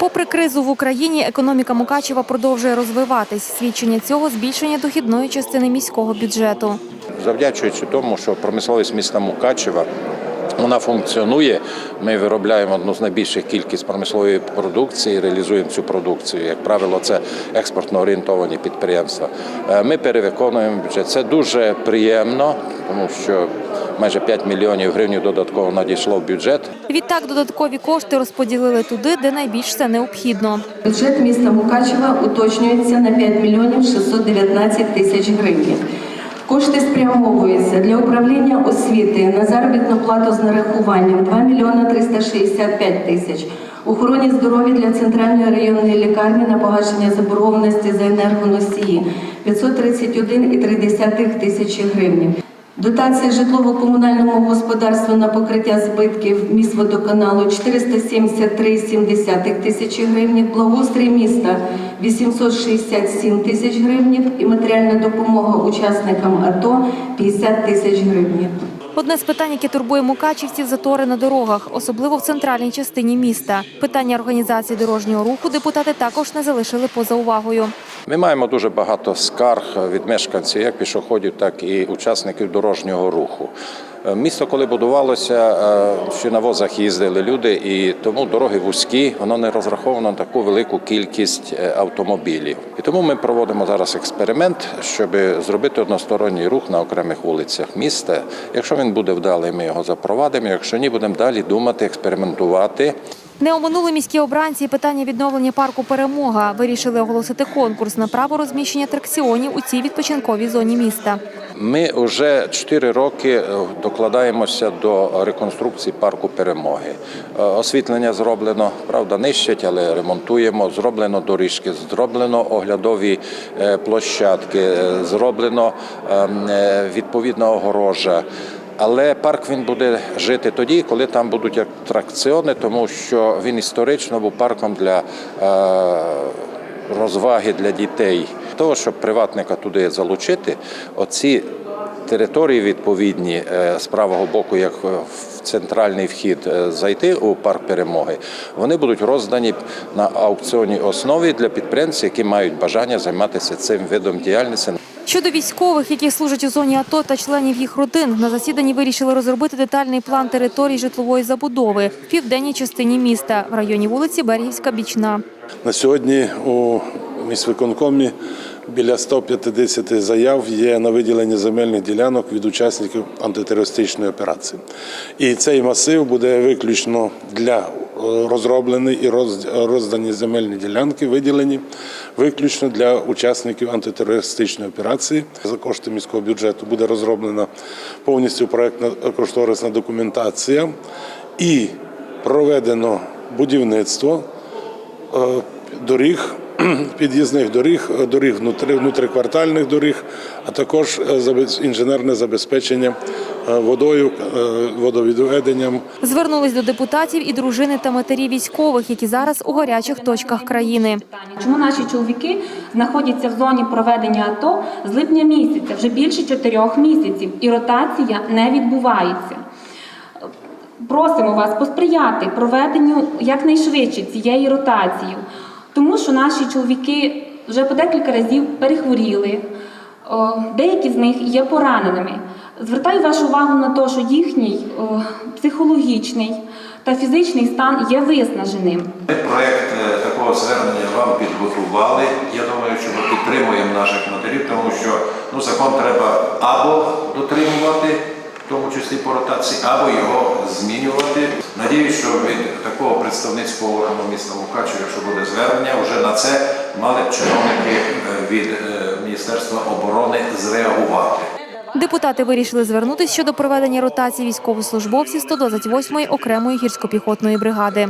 Попри кризу в Україні, економіка Мукачева продовжує розвиватись. Свідчення цього збільшення дохідної частини міського бюджету. Завдячуючи тому, що промисловість міста Мукачева вона функціонує. Ми виробляємо одну з найбільших кількість промислової продукції, реалізуємо цю продукцію. Як правило, це експортно орієнтовані підприємства. Е, Ми перевиконуємо бюджет. Це дуже приємно, тому що майже 5 мільйонів гривень додатково надійшло в бюджет. Відтак додаткові кошти розподілили туди, де найбільш це необхідно. Бюджет міста Мукачева уточнюється на 5 мільйонів 619 тисяч гривень. Кошти спрямовуються для управління освіти на заробітну плату з нарахуванням 2 мільйона 365 тисяч. Охороні здоров'я для центральної районної лікарні на погашення заборгованості за енергоносії 531,3 тисячі гривень. Дотація житлово-комунальному господарству на покриття збитків міст водоканалу 473,7 тисячі гривень, благоустрій міста 867 тисяч гривень і матеріальна допомога учасникам АТО 50 тисяч гривень. Одне з питань, яке турбує мукачівців – затори на дорогах, особливо в центральній частині міста. Питання організації дорожнього руху депутати також не залишили поза увагою. Ми маємо дуже багато скарг від мешканців, як пішоходів, так і учасників дорожнього руху. Е, Місто, коли будувалося, е, ще на возах їздили люди, і тому дороги вузькі, воно не розраховано на таку велику кількість е, автомобілів. І тому ми проводимо зараз експеримент, щоб зробити односторонній рух на окремих вулицях міста. Якщо він буде вдалий, ми його запровадимо. Якщо ні, будемо далі думати, експериментувати. Не оминули міські обранці питання відновлення парку «Перемога». Вирішили оголосити конкурс на право розміщення атракціонів у цій відпочинковій зоні міста. Ми вже 4 роки е, докладаємося до реконструкції парку перемоги. Е, Освітлення зроблено, правда, нищать, але ремонтуємо. Зроблено доріжки, зроблено оглядові е, площадки, зроблено ем, відповідна огорожа. Але парк він буде жити тоді, коли там будуть атракціони, тому що він історично був парком для розваги для дітей. Того, щоб приватника туди залучити, оці території відповідні е, з правого боку, як е, в центральний вхід е, зайти у парк перемоги, вони будуть роздані на аукціонній основі для підприємців, які мають бажання займатися цим видом діяльності. Щодо військових, які служать у зоні АТО та членів їх родин, на засіданні вирішили розробити детальний план територій житлової забудови в південній частині міста в районі вулиці Берегівська Бічна. На сьогодні у міськвиконкомі біля 150 заяв є на виділення земельних ділянок від учасників антитерористичної операції. І цей масив буде виключно для е, розроблені і роз- роздані земельні ділянки, виділені виключно для учасників антитерористичної операції. За кошти міського бюджету буде розроблена повністю проектна кошторисна документація і проведено будівництво е, доріг, під'їзних доріг, доріг внутри, внутриквартальних доріг, а також е, інженерне забезпечення е, водою, е, водовідведенням. Звернулись до депутатів і дружини та матері військових, які зараз у гарячих точках країни. Чому наші чоловіки знаходяться в зоні проведення АТО з липня місяця, вже більше чотирьох місяців, і ротація не відбувається. Просимо вас посприяти проведенню якнайшвидше цієї ротації, тому що наші чоловіки вже по декілька разів перехворіли, деякі з них є пораненими. Звертаю вашу увагу на те, що їхній психологічний та фізичний стан є виснаженим. Проект е, такого звернення вам підготували. Я думаю, що ми підтримуємо наших матерів, тому що ну, закон треба або дотримувати, в тому числі по ротації, або його змінювати. Надіюсь, що від такого представницького органу міста Мукачева, якщо буде звернення, вже на це мали б чиновники е, від е, Міністерства оборони зреагувати. Депутати вирішили звернутися щодо проведення ротації військовослужбовців 128-ї окремої гірсько-піхотної бригади.